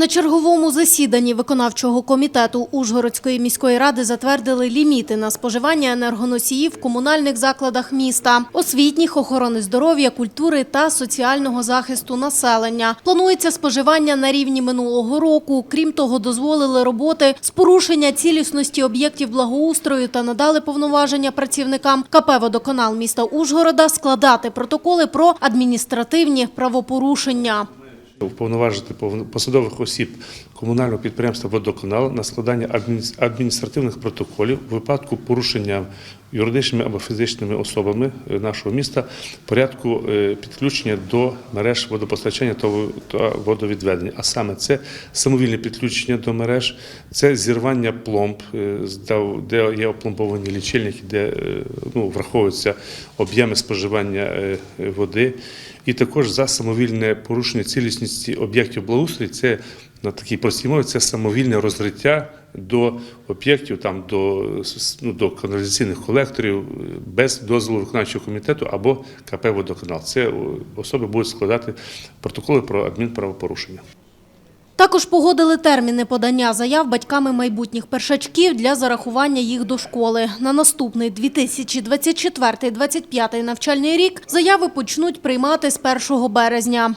На черговому засіданні виконавчого комітету Ужгородської міської ради затвердили ліміти на споживання енергоносіїв в комунальних закладах міста, освітніх, охорони здоров'я, культури та соціального захисту населення. Планується споживання на рівні минулого року. Крім того, дозволили роботи з порушення цілісності об'єктів благоустрою та надали повноваження працівникам КП «Водоканал» міста Ужгорода складати протоколи про адміністративні правопорушення. Уповноважити посадових осіб комунального підприємства «Водоканал» на складання адміністративних протоколів у випадку порушення юридичними або фізичними особами е, нашого міста порядку е, підключення до мереж водопостачання та водовідведення. А саме це самовільне підключення до мереж, це зірвання пломб, е, де- є опломбовані лічильники, де ну, враховуються об'єми споживання води. І також за самовільне порушення цілісності об'єктів благоустрою, це на такій простій мові, це самовільне розриття до об'єктів, там до, ну, до каналізаційних колекторів без дозволу виконавчого комітету або КП «Водоканал». Це особи будуть складати протоколи про адмінправопорушення. Також погодили терміни подання заяв батьками майбутніх першачків для зарахування їх до школи. На наступний 2024-2025 навчальний рік заяви почнуть приймати з 1 березня.